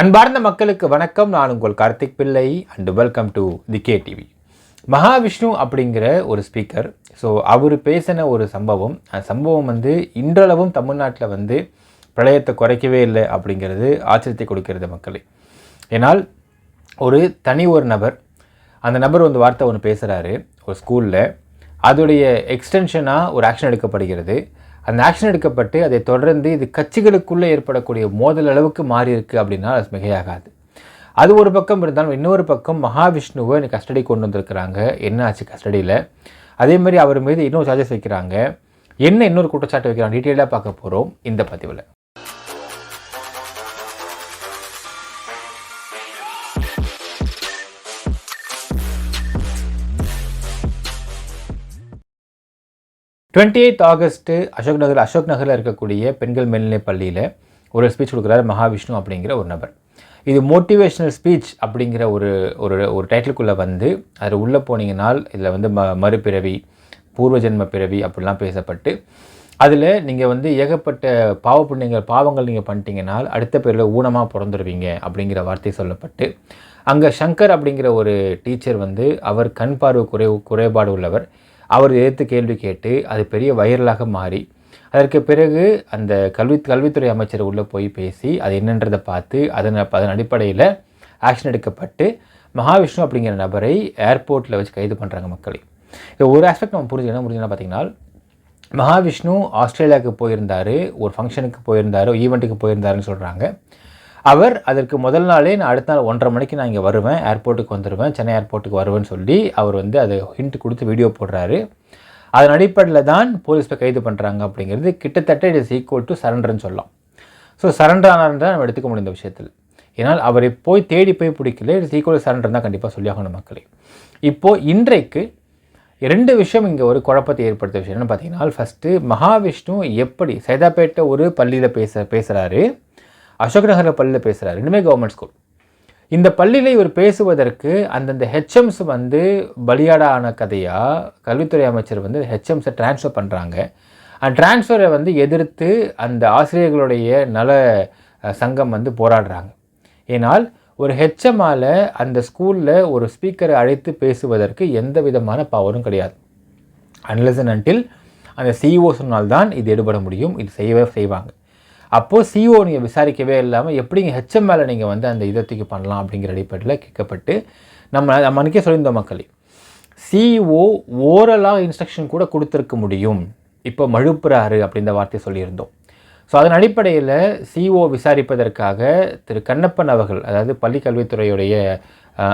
அன்பார்ந்த மக்களுக்கு வணக்கம். நான் உங்கள் Karthik Pillai and welcome to the K TV Mahavishnu அப்படிங்கிற ஒரு ஸ்பீக்கர் ஸோ அவர் பேசின ஒரு சம்பவம் அந்த சம்பவம் வந்து இன்றளவும் தமிழ்நாட்டில் வந்து பிரளயத்தை குறைக்கவே இல்லை அப்படிங்கிறது ஆச்சரியத்தை கொடுக்கிறது மக்களே. ஏன்னால் ஒரு தனி ஒரு நபர் அந்த நபர் வந்து வார்த்தை ஒன்று பேசுகிறாரு ஒரு ஸ்கூலில் அதோடைய எக்ஸ்டென்ஷனாக ஒரு ஆக்ஷன் எடுக்கப்படுகிறது. அந்த ஆக்ஷன் எடுக்கப்பட்டு அதை தொடர்ந்து இது கட்சிகளுக்குள்ளே ஏற்படக்கூடிய மோதல் அளவுக்கு மாறியிருக்கு அப்படின்னா அது மிகையாகாது. அது ஒரு பக்கம் இருந்தாலும் இன்னொரு பக்கம் மகாவிஷ்ணுவை கஸ்டடி கொண்டு வந்திருக்கிறாங்க. என்ன ஆச்சு கஸ்டடியில்? அதே மாதிரி அவர் மீது இன்னொரு சார்ஜஸ் வைக்கிறாங்க. என்ன இன்னொரு குற்றச்சாட்டு வைக்கிறாங்க? டீட்டெயிலாக பார்க்க போகிறோம் இந்த பதிவில். Twenty eighth August Ashok Nagar Ashok நகரில் இருக்கக்கூடிய பெண்கள் மேல்நிலைப் பள்ளியில் ஒரு ஸ்பீச் கொடுக்குறாரு மகாவிஷ்ணு அப்படிங்கிற ஒரு நபர். இது மோட்டிவேஷ்னல் ஸ்பீச் அப்படிங்கிற ஒரு ஒரு ஒரு டைட்டிலுக்குள்ளே வந்து அதில் உள்ளே போனீங்கன்னால் இதில் வந்து ம மறுபிறவி பூர்வ ஜென்ம பிறவி அப்படிலாம் பேசப்பட்டு அதில் நீங்கள் வந்து ஏகப்பட்ட பாவ புண்ணியங்கள் பாவங்கள் நீங்கள் பண்ணிட்டீங்கன்னால் அடுத்த பேரில் ஊனமாக பிறந்துருவீங்க அப்படிங்கிற வார்த்தை சொல்லப்பட்டு அங்கே சங்கர் அப்படிங்கிற ஒரு டீச்சர் வந்து அவர் கண் பார்வை குறை குறைபாடு உள்ளவர். அவர் எதிர்த்து கேள்வி கேட்டு அது பெரிய வைரலாக மாறி அதற்கு பிறகு அந்த கல்வி கல்வித்துறை அமைச்சர் உள்ளே போய் பேசி அது என்னன்றதை பார்த்து அதன் அதன் அடிப்படையில் ஆக்ஷன் எடுக்கப்பட்டு மகாவிஷ்ணு அப்படிங்கிற நபரை ஏர்போர்ட்டில் வச்சு கைது பண்ணுறாங்க மக்களை. இது ஒரு ஆஸ்பெக்ட் நம்ம புரிஞ்சு என்ன புரிஞ்சுன்னா பார்த்தீங்கன்னா மகாவிஷ்ணு ஆஸ்திரேலியாவுக்கு போயிருந்தார் ஒரு ஃபங்க்ஷனுக்கு போயிருந்தார் ஈவெண்ட்டுக்கு போயிருந்தாருன்னு சொல்கிறாங்க அவர் அதற்கு முதல் நாளே நான் அடுத்த நாள் ஒன்றரை மணிக்கு நான் இங்கே வருவேன் ஏர்போர்ட்டுக்கு வந்துடுவேன் சென்னை ஏர்போர்ட்டுக்கு வருவேன்னு சொல்லி அவர் வந்து அதை ஹிண்ட் கொடுத்து வீடியோ போடுறாரு. அதன் அடிப்படையில் தான் போலீஸ் போய் கைது பண்ணுறாங்க அப்படிங்கிறது கிட்டத்தட்ட இட் இஸ் ஈக்குவல் டு சரண்டர்னு சொல்லலாம். ஸோ சரண்டர் ஆனார் தான் நம்ம எடுத்துக்க முடியும் இந்த விஷயத்தில். ஏன்னால் அவரை போய் தேடி போய் பிடிக்கல இட்ஸ் ஈக்குவல் சரண்டர் தான் கண்டிப்பாக சொல்லியாகணும் மக்களே. இப்போது இன்றைக்கு ரெண்டு விஷயம் இங்கே ஒரு குழப்பத்தை ஏற்படுத்த விஷயம் என்னென்னு பார்த்தீங்கன்னா ஃபஸ்ட்டு மகாவிஷ்ணு எப்படி சைதாப்பேட்டை ஒரு பள்ளியில் பேச பேசுகிறாரு அசோக் நகர் பள்ளியில் பேசுகிறார் ரெண்டுமே கவர்மெண்ட் ஸ்கூல் இந்த பள்ளியில் இவர் பேசுவதற்கு அந்தந்த ஹெச்எம்ஸ் வந்து பலியாடான கதையாக கல்வித்துறை அமைச்சர் வந்து ஹெச்எம்ஸை ட்ரான்ஸ்ஃபர் பண்ணுறாங்க அந்த டிரான்ஸ்ஃபரை வந்து எதிர்த்து அந்த ஆசிரியர்களுடைய நல சங்கம் வந்து போராடுறாங்க. ஏனால் ஒரு ஹெச்எம்மால் அந்த ஸ்கூலில் ஒரு ஸ்பீக்கரை அழைத்து பேசுவதற்கு எந்த விதமான பவரும் கிடையாது. அன்லஸ் அண்ட் அன்டில் அந்த சிஇஓ சொன்னால்தான் இது எடுபட முடியும் இது செய்யவே செய்வாங்க. அப்போது சிஓ நீங்கள் விசாரிக்கவே இல்லாமல் எப்படிங்க ஹெச்எம் மேலே நீங்கள் வந்து அந்த இதத்துக்கு பண்ணலாம் அப்படிங்கிற அடிப்படையில் கேட்கப்பட்டு நம்ம நம்ம அன்றைக்கே சொல்லியிருந்தோம் மக்களே. சிஓ ஓரலாக இன்ஸ்ட்ரக்ஷன் கூட கொடுத்துருக்க முடியும். இப்போ மழுப்புறாரு அப்படின்ற வார்த்தையை சொல்லியிருந்தோம். ஸோ அதன் அடிப்படையில் சிஓ விசாரிப்பதற்காக திரு கண்ணப்பன் அவர்கள் அதாவது பள்ளி கல்வித்துறையுடைய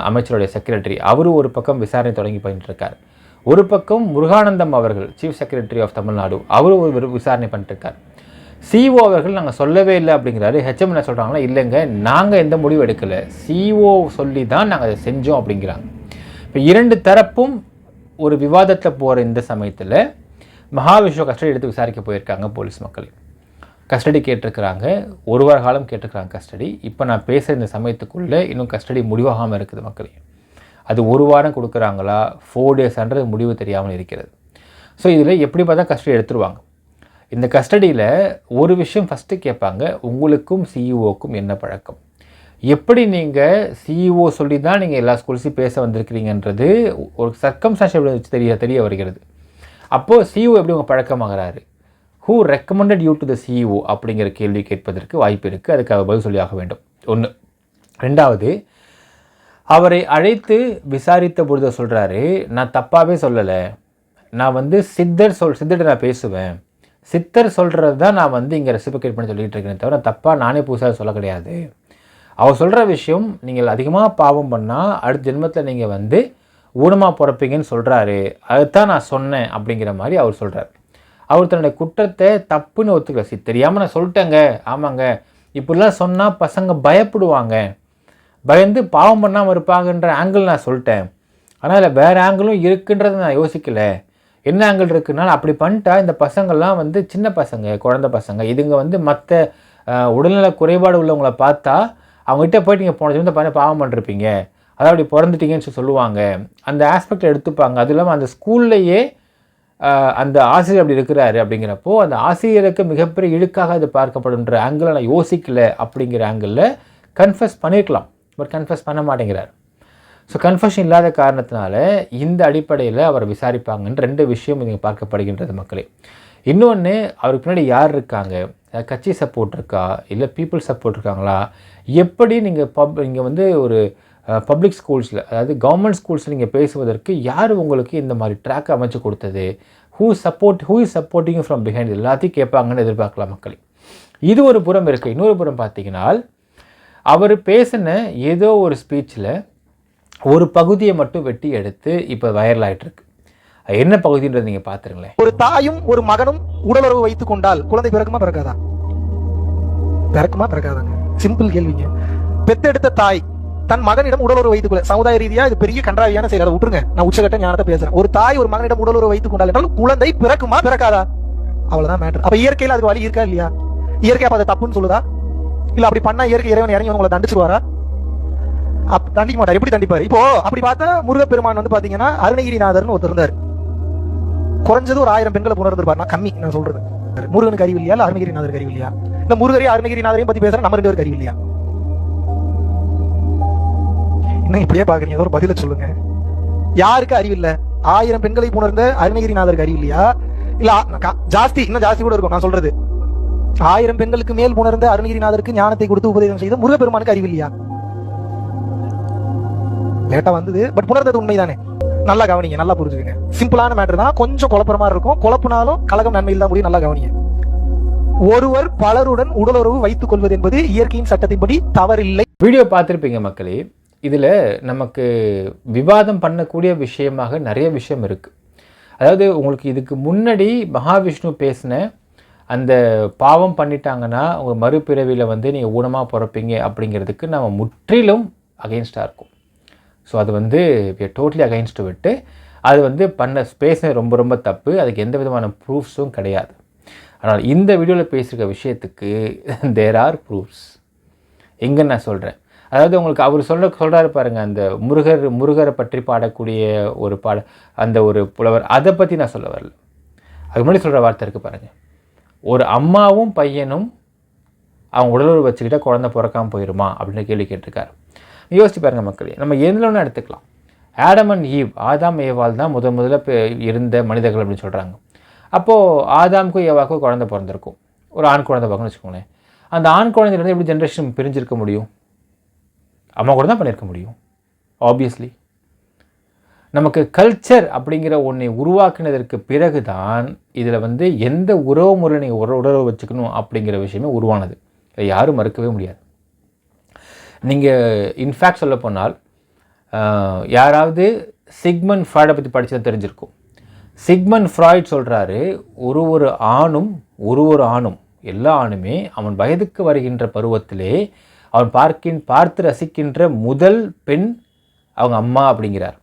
அமைச்சருடைய செக்ரட்டரி அவரும் ஒரு பக்கம் விசாரணை தொடங்கி பண்ணிட்டுருக்கார் ஒரு பக்கம் முருகானந்தம் அவர்கள் சீஃப் செக்ரட்டரி ஆஃப் தமிழ்நாடு அவரும் ஒரு விசாரணை பண்ணிட்டுருக்கார். சிஓ அவர்கள் நாங்கள் சொல்லவே இல்லை அப்படிங்கிறாரு. ஹெச்எம் என்ன சொல்கிறாங்களா இல்லைங்க நாங்கள் எந்த முடிவு எடுக்கலை. சிஓ சொல்லி தான் நாங்கள் அதை செஞ்சோம் அப்படிங்கிறாங்க. இப்போ இரண்டு தரப்பும் ஒரு விவாதத்தில் போகிற இந்த சமயத்தில் மகாவிஷ்ணு கஸ்டடி எடுத்து விசாரிக்க போயிருக்காங்க போலீஸ் மக்கள். கஸ்டடி கேட்டிருக்கிறாங்க. ஒரு வார காலம் கேட்டிருக்கிறாங்க கஸ்டடி. இப்போ நான் பேசுகிற இந்த சமயத்துக்குள்ளே இன்னும் கஸ்டடி முடிவாகாமல் இருக்குது மக்களே. அது ஒரு வாரம் கொடுக்குறாங்களா? ஃபோர் டேஸ்ன்றது முடிவு தெரியாமல் இருக்கிறது. ஸோ இதில் எப்படி பார்த்தா கஸ்டடி எடுத்துருவாங்க. இந்த கஸ்டடியில் ஒரு விஷயம் ஃபஸ்ட்டு கேட்பாங்க உங்களுக்கும் சிஇஓக்கும் என்ன பழக்கம்? எப்படி நீங்கள் சிஇஓ சொல்லி தான் நீங்கள் எல்லா ஸ்கூல்ஸையும் பேச வந்திருக்கிறீங்கன்றது ஒரு சர்க்கம்ஸ்டான்ஷியல் வச்சு தெரிய தெரிய வருகிறது. அப்போது சிஇஓ எப்படி உங்கள் பழக்கமாகிறாரு? Who recommended you to the CEO அப்படிங்கிற கேள்வி கேட்பதற்கு வாய்ப்பு இருக்குது அதுக்கு அவர் பதில் சொல்லியாக வேண்டும். ஒன்று ரெண்டாவது அவரை அழைத்து விசாரித்த பொழுது சொல்கிறாரு நான் தப்பாகவே சொல்லலை. நான் வந்து சித்தர் சொல் சித்தர்கிட்ட நான் பேசுவேன். சித்தர் சொல்கிறது தான் நான் வந்து இங்கே ரெசிபிகேட் பண்ணி சொல்லிகிட்டு இருக்கேன் தவிர தப்பாக நானே புதுசாக சொல்ல கிடையாது. அவர் சொல்கிற விஷயம் நீங்கள் அதிகமாக பாவம் பண்ணால் அடுத்த ஜென்மத்தில் நீங்கள் வந்து ஊனமாக பிறப்பீங்கன்னு சொல்கிறாரு அதுதான் நான் சொன்னேன் அப்படிங்கிற மாதிரி அவர் சொல்கிறார் அவர் தன்னுடைய குற்றத்தை தப்புன்னு ஒத்துக்கல. சி தெரியாமல் நான் சொல்லிட்டேங்க. ஆமாங்க. இப்படிலாம் சொன்னால் பசங்க பயப்படுவாங்க. பயந்து பாவம் பண்ணாமல் இருப்பாங்கன்ற ஆங்கிள் நான் சொல்லிட்டேன். ஆனால் அதில் வேறு ஆங்கிளும் இருக்குன்றதை நான் யோசிக்கலை. என்ன ஆங்கிள் இருக்குன்னா அப்படி பண்ணிட்டா இந்த பசங்கள்லாம் வந்து சின்ன பசங்க குழந்த பசங்க இதுங்க வந்து மற்ற உடல்நல குறைபாடு உள்ளவங்களை பார்த்தா அவங்ககிட்ட போயிட்டு நீங்கள் போன ஜென்மத்தை பண்ண பாவம் பண்ணிருப்பீங்க. அதாவது அப்படி பிறந்துட்டீங்கன்னு சொல்லி சொல்லுவாங்க. அந்த ஆஸ்பெக்ட் எடுத்துப்பாங்க. அது இல்லாமல் அந்த ஸ்கூல்லையே அந்த ஆசிரியர் அப்படி இருக்கிறாரு அப்படிங்கிறப்போ அந்த ஆசிரியருக்கு மிகப்பெரிய இழுக்காக அது பார்க்கப்படுன்ற ஆங்கிளை நான் யோசிக்கல அப்படிங்கிற ஆங்கிளில் கன்ஃபஸ் பண்ணியிருக்கலாம் பட் கன்ஃபஸ் பண்ண மாட்டேங்கிறார். ஸோ கன்ஃபஷன் இல்லாத காரணத்தினால இந்த அடிப்படையில் அவரை விசாரிப்பாங்கன்னு ரெண்டு விஷயம் இங்கே பார்க்கப்படுகின்றது மக்களே. இன்னொன்று அவருக்கு பின்னாடி யார் இருக்காங்க? கட்சி சப்போர்ட் இருக்கா? இல்லை பீப்புள் சப்போர்ட் இருக்காங்களா? எப்படி நீங்கள் பப் நீங்கள் வந்து ஒரு பப்ளிக் ஸ்கூல்ஸில் அதாவது கவர்மெண்ட் ஸ்கூல்ஸில் நீங்கள் பேசுவதற்கு யார் உங்களுக்கு இந்த மாதிரி ட்ராக் அமைச்சு கொடுத்தது? Who support who is supporting from behind எல்லாத்தையும் கேட்பாங்கன்னு எதிர்பார்க்கலாம் மக்கள். இது ஒரு புறம் இருக்குது இன்னொரு புறம் பார்த்தீங்கன்னா அவர் பேசின ஏதோ ஒரு ஸ்பீச்சில் ஒரு பகுதியை மட்டும் வெட்டி எடுத்து இப்போ வைரல் ஆயிட்டு இருக்கு என்ன பகுதின்றது நீங்க பாத்துருங்களேன். ஒரு தாயும் ஒரு மகனும் உடலுறவு வைத்துக் கொண்டால் குழந்தை பிறக்குமா பிறக்காதா? பிறக்குமா பிறக்காதாங்க. சிம்பிள் கேள்விங்க. பெத்தெடுத்த தாய் தன் மகனிடம் உடலுறவு வைத்துக் கொள்ள சமுதாய ரீதியா இது பெரிய கன்றாவியான செயல். அதை விட்டுருங்க. நான் உச்சகட்ட ஞானத்தை பேசுறேன். ஒரு தாய் ஒரு மகனிடம் உடலுறவு வைத்துக் கொண்டால் என்றால் குழந்தை பிறக்குமா பிறக்காதா? அவ்வளவுதான் மேட்டர் அப்ப இயற்கையில அது வழி இருக்கா இல்லையா? இயற்கை அப்ப அதை தப்புன்னு சொல்லுதா? இல்ல அப்படி பண்ணா இயற்கை இறைவன் இறங்கி உங்களை தண்டிச்சிருவாரா? தண்டிக்க மாட்டார். எப்படி தண்டிப்பாரு? இப்போ அப்படி பார்த்தா முருகப்பெருமான் வந்து பாத்தீங்கன்னா அருணகிரிநாதர்னு ஒருத்தர் இருந்தார். குறைஞ்சது ஒரு ஆயிரம் பெண்களை புணர்ந்திருப்பார். நான் கம்மி நான் சொல்றது. முருகனுக்கு அறிவு இல்லையா? இல்ல அறிவு இல்லையா? இந்த முருகரையும் அருணகிரிநாதரையும் பத்தி பேசுற நம்ம ரெண்டு பேருக்கு அறிவு இல்லையா? இன்னும் இப்படியே பாக்குறீங்க? ஏதோ ஒரு பதில சொல்லுங்க. யாருக்கு அறிவு இல்ல? ஆயிரம் பெண்களை புணர்ந்த அருணகிரிநாதருக்கு அறிவு இல்லையா? இல்ல ஜாஸ்தி இன்னும் ஜாஸ்தி கூட இருக்கும். நான் சொல்றது. ஆயிரம் பெண்களுக்கு மேல் புணர்ந்த அருணகிரிநாதருக்கு ஞானத்தை கொடுத்து உபதேசம் செய்த முருகப்பெருமானுக்கு அறிவு இல்லையா? லேட்டா வந்தது. பட் புணர்ந்தது உண்மைதானே? நல்லா கவனிங்க நல்லா புரிஞ்சுக்கங்க. சிம்பிளான மேட்டர் தான். கொஞ்சம் குழப்புற மாதிரி இருக்கும். குழப்பினாலும் கலகம் நன்மையில் தான் முடியும். நல்லா கவனிங்க. ஒருவர் பலருடன் உடலுறவு வைத்துக் கொள்வது என்பது இயற்கையின் சட்டத்தின்படி தவறில்லை. வீடியோ பார்த்துருப்பீங்க மக்களே. இதில் நமக்கு விவாதம் பண்ணக்கூடிய விஷயமாக நிறைய விஷயம் இருக்குது அதாவது உங்களுக்கு இதுக்கு முன்னாடி மகாவிஷ்ணு பேசின அந்த பாவம் பண்ணிட்டாங்கன்னா உங்கள் மறுபிறவியில் வந்து நீங்கள் ஊனமாக பிறப்பீங்க அப்படிங்கிறதுக்கு நம்ம முற்றிலும் அகைன்ஸ்டாக இருக்கும். ஸோ அது வந்து டோட்டலி அகைன்ஸ்ட்டு விட்டு அது வந்து பண்ண பேசின ரொம்ப ரொம்ப தப்பு. அதுக்கு எந்த விதமான ப்ரூஃப்ஸும் கிடையாது. ஆனால் இந்த வீடியோவில் பேசியிருக்க விஷயத்துக்கு தேர் ஆர் ப்ரூஃப்ஸ் எங்கே நான் சொல்கிறேன் அதாவது உங்களுக்கு அவர் சொல்ல சொல்கிறாரு பாருங்கள் அந்த முருகர் முருகரை பற்றி பாடக்கூடிய ஒரு பாட அந்த ஒரு புலவர் அதை பற்றி நான் சொல்ல வரல. அதுக்கு முன்னாடி சொல்கிற வார்த்தை இருக்குது பாருங்கள் ஒரு அம்மாவும் பையனும் அவங்க உடலுறவு வச்சுக்கிட்டால் குழந்தை பிறக்காம போயிடுமா அப்படின்னு கேள்வி கேட்டிருக்காரு. யோசிச்சு பாருங்கள் மக்களே நம்ம எதில் ஒன்று எடுத்துக்கலாம். ஆடம் அண்ட் ஈவ் ஆதாம் ஏவால் தான் முத முதல்ல இருந்த மனிதர்கள் அப்படின்னு சொல்கிறாங்க அப்போது ஆதாமுக்கும் ஏவாக்கும் குழந்தை பிறந்திருக்கும். ஒரு ஆண் குழந்தை பார்க்கணும்னு வச்சுக்கோங்களேன். அந்த ஆண் குழந்தையிலேருந்து எப்படி ஜென்ரேஷன் பிரிஞ்சிருக்க முடியும்? அம்மா கூட தான் பண்ணியிருக்க முடியும் ஆப்வியஸ்லி நமக்கு கல்ச்சர் அப்படிங்கிற ஒன்றை உருவாக்கினதற்கு பிறகு தான் இதில் வந்து எந்த உறவு முறை நீங்கள் உற உறவு வச்சுக்கணும் அப்படிங்கிற விஷயமே உருவானது. இதை யாரும் மறுக்கவே முடியாது. நீங்கள் இன்ஃபேக்ட் சொல்ல போனால் யாராவது சிக்மன் ஃப்ராய்டை பற்றி படித்தது தெரிஞ்சிருக்கும். சிக்மன் ஃப்ராய்ட் சொல்கிறாரு ஒரு ஒரு ஆணும் ஒரு ஒரு ஆணும் எல்லா ஆணுமே அவன் வயதுக்கு வருகின்ற பருவத்திலே அவன் பார்க்கின் பார்த்து ரசிக்கின்ற முதல் பெண் அவங்க அம்மா அப்படிங்கிறார்.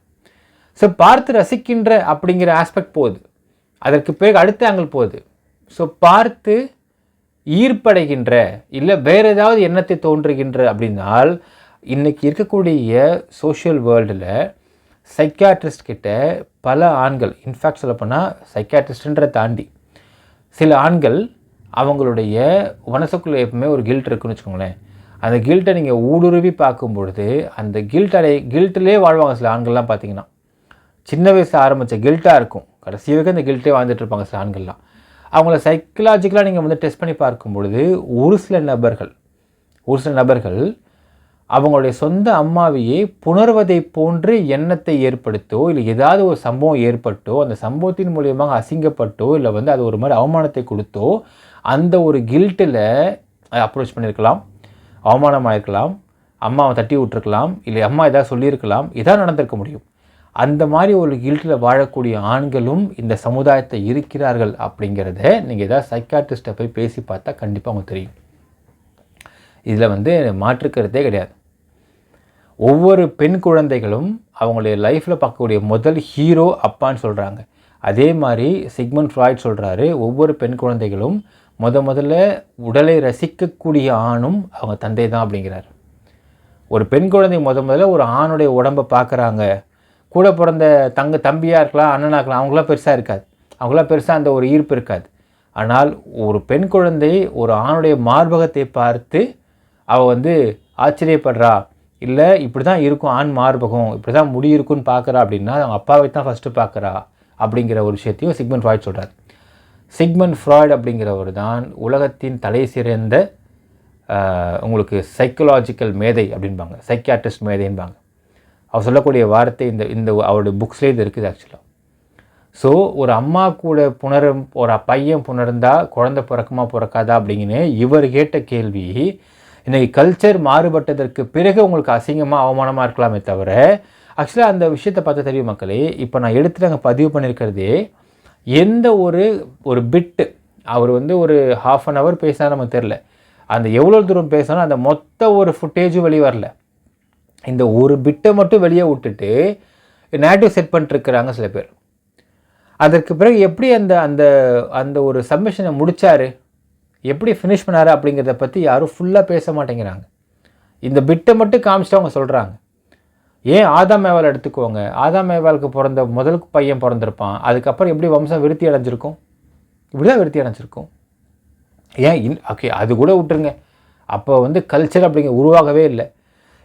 ஸோ பார்த்து ரசிக்கின்ற அப்படிங்கிற ஆஸ்பெக்ட் போகுது. அதற்கு பிறகு அடுத்த ஆங்கிள் போகுது. ஸோ பார்த்து ஈர்ப்படைகின்ற இல்லை வேறு ஏதாவது எண்ணத்தை தோன்றுகின்ற அப்படின்னால் இன்றைக்கி இருக்கக்கூடிய சோஷியல் வேர்ல்டில் சைக்காட்ரிஸ்ட் கிட்ட பல ஆண்கள் இன்ஃபேக்ட் சொல்லப்போனால் சைக்காட்ரிஸ்ட்ன்ற தாண்டி சில ஆண்கள் அவங்களுடைய மனசுக்குள்ளே எப்பவுமே ஒரு கில்ட் இருக்குன்னு வச்சுக்கோங்களேன். அந்த கில்ட்டை நீங்கள் ஊடுருவி பார்க்கும் பொழுது அந்த கில்ட் அடை கில்ட்டிலே வாழ்வாங்க சில ஆண்கள்லாம் பார்த்தீங்கன்னா சின்ன வயசில் ஆரம்பித்த கில்ட்டாக இருக்கும். கடைசி வரைக்கும் அந்த கில்ட்டே வாழ்ந்துட்டு இருப்பாங்க சில ஆண்கள்லாம். அவங்கள சைக்கலாஜிக்கலாக நீங்கள் வந்து டெஸ்ட் பண்ணி பார்க்கும் பொழுது ஒரு சில நபர்கள் ஒரு சில நபர்கள் அவங்களுடைய சொந்த அம்மாவையே புணர்வதை போன்று எண்ணத்தை ஏற்படுத்தோ இல்லை ஏதாவது ஒரு சம்பவம் ஏற்பட்டோ அந்த சம்பவத்தின் மூலியமாக அசிங்கப்பட்டோ இல்லை வந்து அது ஒரு மாதிரி அவமானத்தை கொடுத்தோ அந்த ஒரு கில்ட்டில் அப்ரோச் பண்ணியிருக்கலாம் அவமானமாக இருக்கலாம் அம்மாவை தட்டி விட்டுருக்கலாம் இல்லை அம்மா எதாவது சொல்லியிருக்கலாம் இதான் நடந்திருக்க முடியும். அந்த மாதிரி ஒரு கில்ட்டில் வாழக்கூடிய ஆண்களும் இந்த சமுதாயத்தை இருக்கிறார்கள் அப்படிங்கிறத நீங்கள் ஏதாவது சைக்காட்ரிஸ்ட்டை போய் பேசி பார்த்தா கண்டிப்பாக உங்களுக்கு தெரியும். இதில் வந்து மாற்றுக்கிறதே கிடையாது. ஒவ்வொரு பெண் குழந்தைகளும் அவங்களுடைய லைஃப்பில் பார்க்கக்கூடிய முதல் ஹீரோ அப்பான்னு சொல்கிறாங்க அதே மாதிரி சிக்மன் ஃப்ராய்ட் சொல்கிறாரு ஒவ்வொரு பெண் குழந்தைகளும் முத முதல்ல உடலை ரசிக்கக்கூடிய ஆணும் அவங்க தந்தை தான் அப்படிங்கிறார். ஒரு பெண் குழந்தை முத முதல்ல ஒரு ஆணுடைய உடம்பை பார்க்குறாங்க. கூட பிறந்த தங்க தம்பியாக இருக்கலாம் அண்ணனாக இருக்கலாம் அவங்களாம் பெருசாக இருக்காது. அவங்களாம் பெருசாக அந்த ஒரு ஈர்ப்பு இருக்காது. ஆனால் ஒரு பெண் குழந்தை ஒரு ஆணுடைய மார்பகத்தை பார்த்து அவள் வந்து ஆச்சரியப்படுறா இல்லை இப்படி தான் இருக்கும் ஆண் மார்பகம் இப்படி தான் முடி இருக்குன்னு பார்க்குறா அப்படின்னா அவங்க அப்பாவை தான் ஃபஸ்ட்டு பார்க்குறா அப்படிங்கிற ஒரு விஷயத்தையும் சிக்மன் ஃப்ராய்ட் சொல்கிறார் சிக்மன் ஃப்ராய்ட் அப்படிங்கிறவர் தான் உலகத்தின் தலை சிறந்த உங்களுக்கு சைக்கலாஜிக்கல் மேதை அப்படின்பாங்க. சைக்கியாட்ரிஸ்ட் மேதைன்பாங்க. அவர் சொல்லக்கூடிய வார்த்தை இந்த இந்த அவருடைய புக்ஸ்லேயே இது இருக்குது ஆக்சுவலாக ஸோ ஒரு அம்மா கூட புணரும் ஒரு பையன் புணர்ந்தா குழந்தை பிறக்குமா பிறக்காதா அப்படிங்கன்னு இவர் கேட்ட கேள்வி இன்றைக்கி கல்ச்சர் மாறுபட்டதற்கு பிறகு உங்களுக்கு அசிங்கமாக அவமானமாக இருக்கலாமே தவிர ஆக்சுவலாக அந்த விஷயத்தை பார்த்து தெரியும் மக்களே இப்போ நான் எடுத்து அங்கே பதிவு பண்ணியிருக்கிறதே எந்த ஒரு ஒரு பிட்டு அவர் வந்து ஒரு ஹாஃப் அன் ஹவர் பேசினா நமக்கு தெரில அந்த எவ்வளோ தூரம் பேசினாலும் அந்த மொத்த ஒரு ஃபுட்டேஜும் வெளியே வரல. இந்த ஒரு பிட்டை மட்டும் வெளியே விட்டுட்டு நேட்டிவ் செட் பண்ணிட்டுருக்குறாங்க சில பேர். அதற்கு பிறகு எப்படி அந்த அந்த அந்த ஒரு சப்மிஷனை முடித்தார் எப்படி ஃபினிஷ் பண்ணாரு அப்படிங்கிறத பற்றி யாரும் ஃபுல்லாக பேச மாட்டேங்கிறாங்க. இந்த பிட்டை மட்டும் காமிச்சிட்டு அவங்க சொல்கிறாங்க ஏன் ஆதாம் மேவால் எடுத்துக்கோங்க? ஆதாம் மேவாலுக்கு பிறந்த முதல் பையன் பிறந்திருப்பான். அதுக்கப்புறம் எப்படி வம்சம் விருத்தி அடைஞ்சிருக்கும்? இப்படி தான் விருத்தி அடைஞ்சிருக்கும். ஏன் இன் ஓகே அது கூட விட்டுருங்க. அப்போ வந்து கல்ச்சர் அப்படிங்க உருவாகவே இல்லை.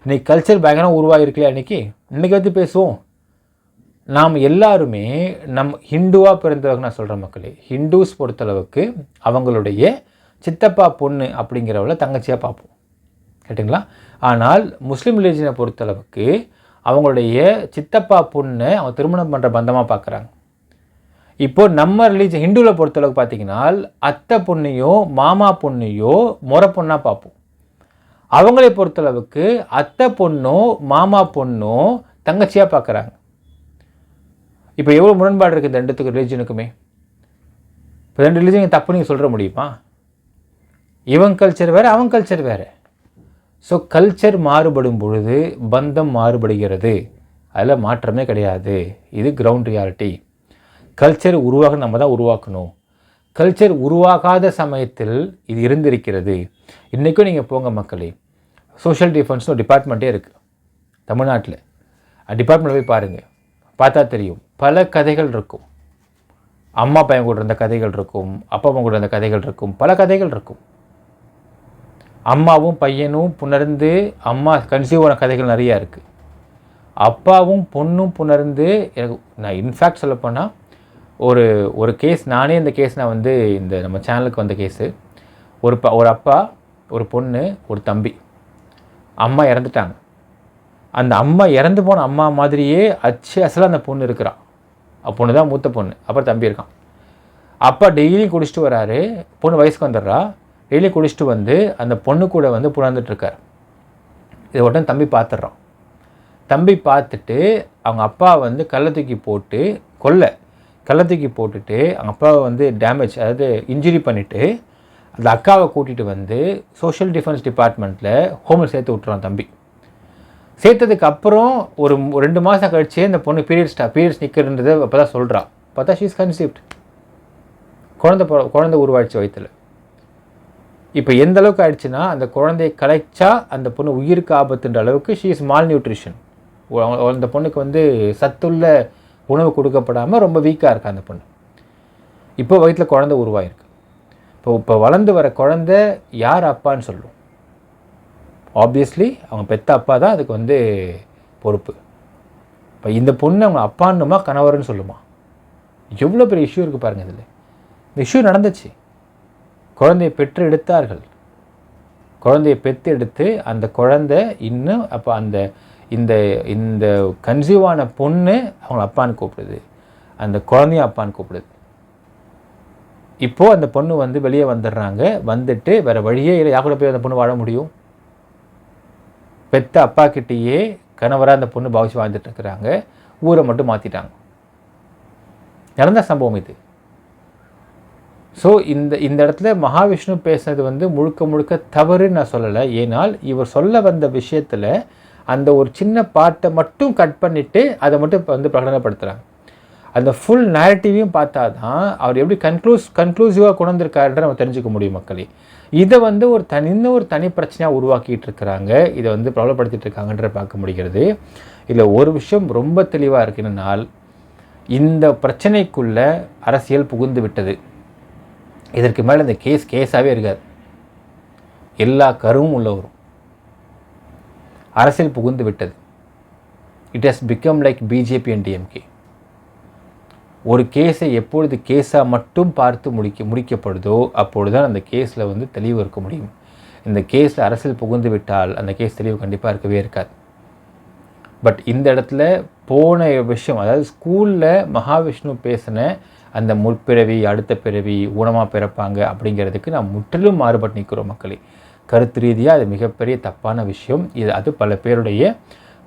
இன்றைக்கி கல்ச்சர் பயங்கரம் உருவாகிருக்கலையா இன்றைக்கி இன்னைக்கு? வந்து பேசுவோம். நாம் எல்லாருமே நம் ஹிந்துவாக பிறந்தவங்க நான் சொல்கிறேன் மக்களே. ஹிந்துஸ் பொறுத்தளவுக்கு அவங்களுடைய சித்தப்பா பொண்ணு அப்படிங்கிறவளை தங்கச்சியாக பார்ப்போம். கேட்டுங்களா? ஆனால் முஸ்லீம் ரிலீஜனை பொறுத்தளவுக்கு அவங்களுடைய சித்தப்பா பொண்ணை அவங்க திருமணம் பண்ணுற பந்தமாக பார்க்குறாங்க. இப்போ நம்ம ரிலீஜன் ஹிந்துவில் பொறுத்தளவுக்கு பார்த்தீங்கன்னா அத்தை பொண்ணையோ மாமா பொண்ணையோ முறை பொண்ணாக பார்ப்போம். அவங்களை பொறுத்தளவுக்கு அத்தை பொண்ணோ மாமா பொண்ணோ தங்கச்சியாக பார்க்குறாங்க இப்போ எவ்வளோ முரண்பாடு இருக்குது இந்த ரெண்டுத்துக்கு ரிலீஜனுக்குமே இப்போ ரெண்டு ரிலீஜன் தப்பு நீங்கள் சொல்கிற முடியுமா? இவன் கல்ச்சர் வேறு அவன் கல்ச்சர் வேறு. ஸோ கல்ச்சர் மாறுபடும் பொழுது பந்தம் மாறுபடுகிறது. அதில் மாற்றமே கிடையாது. இது கிரவுண்ட் ரியாலிட்டி கல்ச்சர் உருவாக நம்ம தான் உருவாக்கணும். கல்ச்சர் உருவாகாத சமயத்தில் இது இருந்திருக்கிறது. இன்றைக்கும் நீங்கள் போங்க மக்களே. சோஷியல் டிஃபென்ஸ்னு ஒரு டிபார்ட்மெண்ட்டே இருக்குது தமிழ்நாட்டில். டிபார்ட்மெண்ட் போய் பாருங்கள் பார்த்தா தெரியும். பல கதைகள் இருக்கும். அம்மா பையன் கூட இருந்த கதைகள் இருக்கும். அப்பா அம்மா கூட இருந்த கதைகள் இருக்கும். பல கதைகள் இருக்கும். அம்மாவும் பையனும் புணர்ந்து அம்மா கன்சீவ் ஆன கதைகள் நிறையா இருக்குது அப்பாவும் பொண்ணும் புணர்ந்து எனக்கு நான் இன்ஃபேக்ட் சொல்லப்போனால் ஒரு ஒரு கேஸ் நானே இந்த கேஸ் நான் வந்து இந்த நம்ம சேனலுக்கு வந்த கேஸு ஒரு ப ஒரு அப்பா ஒரு பொண்ணு ஒரு தம்பி. அம்மா இறந்துட்டாங்க. அந்த அம்மா இறந்து போன அம்மா மாதிரியே அச்சு அசலாக அந்த பொண்ணு இருக்கிறான் பொண்ணு தான் மூத்த பொண்ணு. அப்புறம் தம்பி இருக்கான். அப்பா டெய்லியும் குடிச்சிட்டு வராரு. பொண்ணு வயசுக்கு வந்துடுறா. டெய்லி குடிச்சிட்டு வந்து அந்த பொண்ணு கூட வந்து புணர்ந்துட்டுருக்கார் இதை உடனே தம்பி பார்த்துட்றான் தம்பி பார்த்துட்டு அவங்க அப்பா வந்து கல்லை தூக்கி போட்டு கொல்ல. கல்லை தூக்கி போட்டுட்டு அவங்க அப்பாவை வந்து டேமேஜ் அதாவது இன்ஜுரி பண்ணிவிட்டு அந்த அக்காவை கூட்டிகிட்டு வந்து சோஷியல் டிஃபென்ஸ் டிபார்ட்மெண்ட்டில் ஹோமில் சேர்த்து விட்டுறான் தம்பி. சேர்த்ததுக்கு அப்புறம் ஒரு ரெண்டு மாதம் கழிச்சு இந்த பொண்ணு பீரியட்ஸ் பீரியட்ஸ் நிற்கிறன்றது அப்போ தான் சொல்கிறான் பார்த்தா ஷீஸ் கன்சீவ்ட் குழந்தை குழந்தை உருவாயிடுச்சு வயிற்றில் இப்போ எந்த அளவுக்கு ஆயிடுச்சுன்னா அந்த குழந்தையை கலைச்சா அந்த பொண்ணு உயிருக்கு ஆபத்துன்ற அளவுக்கு ஷீ இஸ் மால் நியூட்ரிஷன் அந்த பொண்ணுக்கு வந்து சத்துள்ள உணவு கொடுக்கப்படாமல் ரொம்ப வீக்காக இருக்கா அந்த பொண்ணு. இப்போ வயிற்றில் குழந்தை உருவாயிருக்கு. இப்போ இப்போ வளர்ந்து வர குழந்த யார் அப்பான்னு சொல்லும் ஆப்வியஸ்லி அவங்க பெத்த அப்பா தான் அதுக்கு வந்து பொறுப்பு. இப்போ இந்த பொண்ணு அவங்க அப்பான்னுமா கணவர்னு சொல்லுமா? எவ்வளோ பெரிய இஷ்யூ இருக்குது பாருங்கள் இதில். இந்த இஷ்யூ நடந்துச்சு. குழந்தையை பெற்று எடுத்தார்கள். குழந்தையை பெற்று எடுத்து அந்த குழந்தை இன்னும் அப்போ அந்த இந்த இந்த கன்சீவான பொண்ணு அவங்கள அப்பான்னு கூப்பிடுது. அந்த குழந்தையும் அப்பான்னு கூப்பிடுது. இப்போது அந்த பொண்ணு வந்து வெளியே வந்துடுறாங்க. வந்துட்டு வேறு வழியே இல்லை. யார் கூட போய் அந்த பொண்ணு வாழ முடியும்? பெத்த அப்பா கிட்டேயே கணவராக அந்த பொண்ணு பாவிச்சு வாழ்ந்துட்டு இருக்கிறாங்க. ஊரை மட்டும் மாற்றிட்டாங்க நடந்த சம்பவம் இது. ஸோ இந்த இந்த இடத்துல மகாவிஷ்ணு பேசுனது வந்து முழுக்க முழுக்க தவறுன்னு நான் சொல்லலை. ஏனால் இவர் சொல்ல வந்த விஷயத்தில் அந்த ஒரு சின்ன பாட்டை மட்டும் கட் பண்ணிவிட்டு அதை மட்டும் வந்து பிரகடனப்படுத்துகிறாங்க அந்த ஃபுல் நேரட்டிவையும் பார்த்தா தான் அவர் எப்படி கன்க்ளூஸ் கன்க்ளூசிவாக கொண்டு வந்திருக்காருன்ற நம்ம தெரிஞ்சுக்க முடியும் மக்களே. இதை வந்து ஒரு தனி இன்னும் ஒரு தனி பிரச்சனையாக உருவாக்கிட்டு இருக்கிறாங்க. இதை வந்து பிரபலப்படுத்திட்டு இருக்காங்கன்ற பார்க்க முடிகிறது. இதில் ஒரு விஷயம் ரொம்ப தெளிவாக இருக்கு இந்த பிரச்சனைக்குள்ள அரசியல் புகுந்து விட்டது. இதற்கு மேலே இந்த கேஸ் கேஸாகவே இருக்காது. எல்லா கருவும் உள்ள வரும். அரசியல் புகுந்து விட்டது. It has become like BJP and DMK ஒரு கேஸை எப்பொழுது கேஸாக மட்டும் பார்த்து முடிக்க முடிக்கப்படுதோ அப்பொழுது தான் அந்த கேஸில் வந்து தெளிவு இருக்க முடியும். இந்த கேஸில் அரசியல் புகுந்து விட்டால் அந்த கேஸ் தெளிவு கண்டிப்பாக இருக்கவே இருக்காது. பட் இந்த இடத்துல போன விஷயம் அதாவது ஸ்கூலில் மகாவிஷ்ணு பேசின அந்த முற்பிறவி அடுத்த பிறவி ஊனமாக பிறப்பாங்க அப்படிங்கிறதுக்கு நான் முற்றிலும் மாறுபட்டு நிற்கிறோம் மக்களே. கருத்து ரீதியாக அது மிகப்பெரிய தப்பான விஷயம். இது அது பல பேருடைய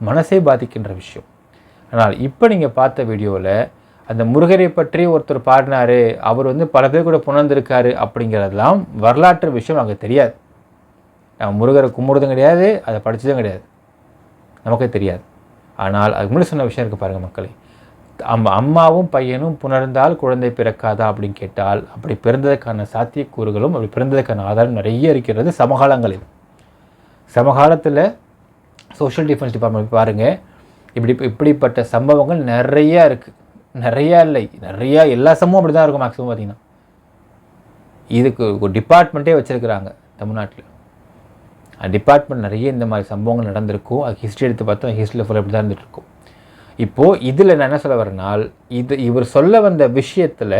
மனசை பாதிக்கின்ற விஷயம். ஆனால் இப்போ நீங்கள் பார்த்த வீடியோவில் அந்த முருகரை பற்றி ஒருத்தர் பாடினாரு அவர் வந்து பல பேர் கூட புணர்ந்திருக்காரு அப்படிங்கிறதெல்லாம் வரலாற்று விஷயம் அங்கே தெரியாது. நம்ம முருகரை கும்பிடுறதும் கிடையாது அதை படித்ததும் கிடையாது. நமக்கே தெரியாது. ஆனால் அதுக்கு முன்னாடி சொன்ன விஷயம் இருக்குது பாருங்கள் மக்களே. அம் அம்மாவும் பையனும் புணர்ந்தால் குழந்தை பிறக்காதா அப்படின்னு கேட்டால் அப்படி பிறந்ததுக்கான சாத்தியக்கூறுகளும் அப்படி பிறந்ததுக்கான ஆதாரம் நிறைய இருக்கிறது சமகாலங்களில். சமகாலத்தில் சோஷியல் டிஃபென்ஸ் டிபார்ட்மெண்ட் பாருங்கள் இப்படி இப்படிப்பட்ட சம்பவங்கள் நிறையா இருக்குது நிறையா இல்லை. நிறையா எல்லா சம்பவம் அப்படி தான் இருக்கும் மேக்ஸிமம் பார்த்தீங்கன்னா. இதுக்கு ஒரு டிபார்ட்மெண்ட்டே வச்சுருக்குறாங்க தமிழ்நாட்டில். டிபார்ட்மெண்ட் நிறைய இந்த மாதிரி சம்பவங்கள் நடந்திருக்கும் அது ஹிஸ்ட்ரி எடுத்து பார்த்தோம் ஹிஸ்ட்ரியில் ஃபுல்லாக இப்படி தான் இருந்துட்டு இருக்கும் இப்போது இதில் நான் என்ன சொல்ல வரேனால் இது இவர் சொல்ல வந்த விஷயத்தில்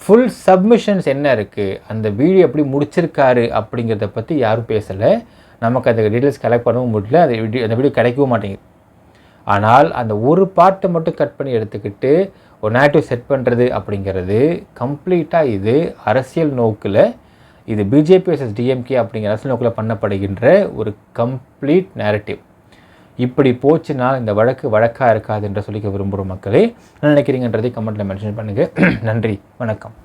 ஃபுல் சப்மிஷன்ஸ் என்ன இருக்குது அந்த வீடியோ எப்படி முடிச்சிருக்காரு அப்படிங்கிறத பற்றி யாரும் பேசலை. நமக்கு அந்த டீட்டெயில்ஸ் கலெக்ட் பண்ணவும் முடியல அந்த வீடியோ அந்த வீடியோ கிடைக்கவும் மாட்டேங்குது. ஆனால் அந்த ஒரு பார்ட்டை மட்டும் கட் பண்ணி எடுத்துக்கிட்டு ஒரு நேட்டிவ் செட் பண்ணுறது அப்படிங்கிறது கம்ப்ளீட்டாக இது அரசியல் நோக்கில் இது பிஜேபி எஸ்எஸ் டிஎம்கே அப்படிங்கிற அரசியல் நோக்கில் பண்ணப்படுகின்ற ஒரு கம்ப்ளீட் நேரட்டிவ் இப்படி போச்சுன்னா இந்த வழக்கு வழக்காக இருக்காது என்று சொல்லிக்க விரும்புகிற மக்களே என்ன நினைக்கிறீங்கன்றதை கமெண்ட்டில் மென்ஷன் பண்ணுங்கள் நன்றி வணக்கம்.